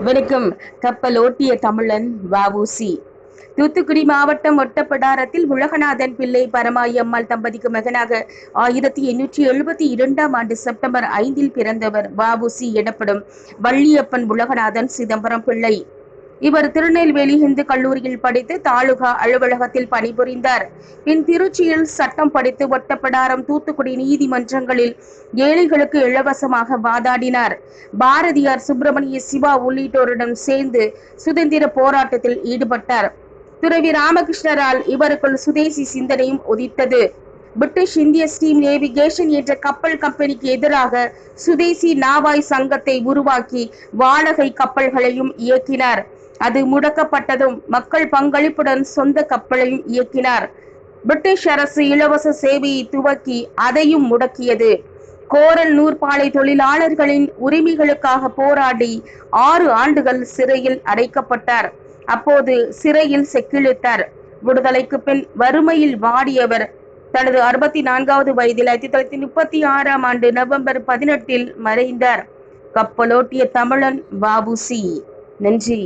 வணக்கம் கப்பல் ஓட்டிய தமிழன் வஉசி. தூத்துக்குடி மாவட்டம் ஒட்டப்படாரத்தில் உலகநாதன் பிள்ளை பரமாயம்மாள் தம்பதிக்கு மகனாக ஆயிரத்தி எண்ணூற்றி எழுபத்தி இரண்டாம் ஆண்டு செப்டம்பர் ஐந்தில் பிறந்தவர் வஉசி எனப்படும் வள்ளியப்பன் உலகநாதன் சிதம்பரம் பிள்ளை. இவர் திருநெல்வேலி இந்து கல்லூரியில் படித்து தாலுகா அலுவலகத்தில் பணிபுரிந்தார். பின் திருச்சியில் சட்டம் படித்து ஒட்டப்பிடாரம் தூத்துக்குடி நீதிமன்றங்களில் ஏழைகளுக்கு இலவசமாக வாதாடினார். பாரதியார் சுப்பிரமணிய சிவா உள்ளிட்டோருடன் சேர்ந்து சுதந்திர போராட்டத்தில் ஈடுபட்டார். துறவி ராமகிருஷ்ணரால் இவருக்குள் சுதேசி சிந்தனையும் உதித்தது. பிரிட்டிஷ் இந்திய ஸ்டீம் நேவிகேஷன் என்ற கப்பல் கம்பெனிக்கு எதிராக சுதேசி நாவாய் சங்கத்தை உருவாக்கி வாடகை கப்பல்களையும் இயக்கினார். அது முடக்கப்பட்டதும் மக்கள் பங்களிப்புடன் சொந்த கப்பலையும் இயக்கினார். பிரிட்டிஷ் அரசு இலவச சேவையை துவக்கி அதையும் முடக்கியது. கோரல் நூற்பாலை தொழிலாளர்களின் உரிமைகளுக்காக போராடி ஆறு ஆண்டுகள் சிறையில் அடைக்கப்பட்டார். அப்போது சிறையில் செக்கிழுத்தார் விடுதலைக்கு பின் வறுமையில் வாடியவர். தனது அறுபத்தி நான்காவது வயதில் ஆயிரத்தி தொள்ளாயிரத்தி முப்பத்தி ஆறாம் ஆண்டு நவம்பர் பதினெட்டில் மறைந்தார். கப்பலோட்டிய தமிழன் பாபுசி நன்றி.